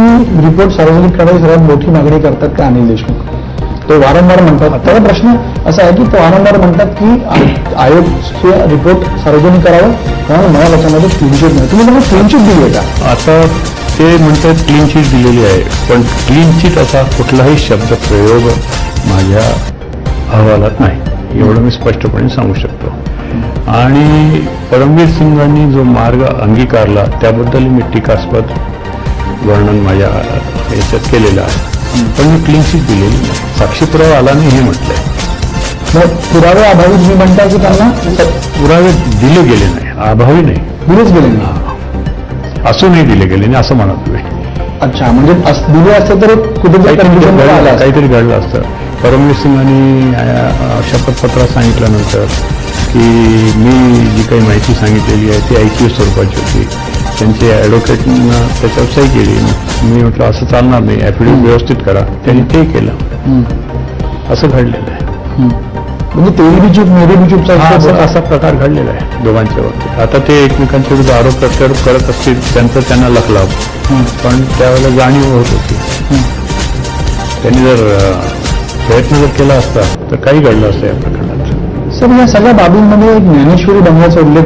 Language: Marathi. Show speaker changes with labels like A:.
A: की रिपोर्ट सार्वजनिक करण्याची सर्वात मोठी मागणी करतात का अनिल देशमुख? ते वारंवार म्हणतात. त्याचा प्रश्न असा आहे की ते वारंवार म्हणतात की आ- आयोगचे रिपोर्ट सार्वजनिक करावं? कारण मला त्याच्यामध्ये क्लीनशीट नाही. तुम्ही त्यांना क्लीनशीट दिली आहे का?
B: आता ते म्हणतात क्लीन चीट दिलेली आहे. पण क्लीन चीट असा कुठलाही शब्द प्रयोग माझ्या अहवालात नाही. एवढं मी स्पष्टपणे सांगू शकतो. आणि परमवीर सिंगांनी जो मार्ग अंगीकारला त्याबद्दल मी टीकास्पद वर्णन माझ्या याच्यात केलेलं आहे. पण मी क्लीन चिट दिलेली नाही. साक्षी पुरावा आला नाही हे म्हटलंय.
A: मग पुरावे अभावी तुम्ही म्हणता की त्यांना?
B: पुरावे दिले गेले नाही. अभावी नाही.
A: दिलेच गेले नाही.
B: असूनही दिले गेले नाही असं म्हणत तुम्ही
A: अच्छा म्हणजे अस- दिले असते तर कुठेतरी
B: काहीतरी घडलं
A: असतं.
B: परमवीर सिंगांनी अं, शपथपत्रात सांगितल्यानंतर की मी जी काही माहिती सांगितलेली आहे ती ऐकीव स्वरूपाची होती. त्यांचे ॲडव्होकेटनं त्याच्यावर सही केली. मी म्हटलं असं चालणार नाही. ॲफिडेव्हिट व्यवस्थित करा. त्यांनी ते केलं. असं घडलेलं आहे.
A: म्हणजे तेरी बी चूप मेरी बी चूपचा
B: हा,
A: हिशोब
B: असा प्रकार घडलेला आहे दोघांच्या बाबतीत. आता ते एकमेकांच्या विरुद्ध आरोप प्रत्यारोप करत असतील त्यांचं त्यांना लखलाव. पण त्यावेळेला जाणीव होत होती. त्यांनी जर प्रयत्न जर केला असता तर काही घडलं असतं या प्रकरणात.
A: सर या सगळ्या बाबींमध्ये एक ज्ञानेश्वरी बंगल्याचा उल्लेख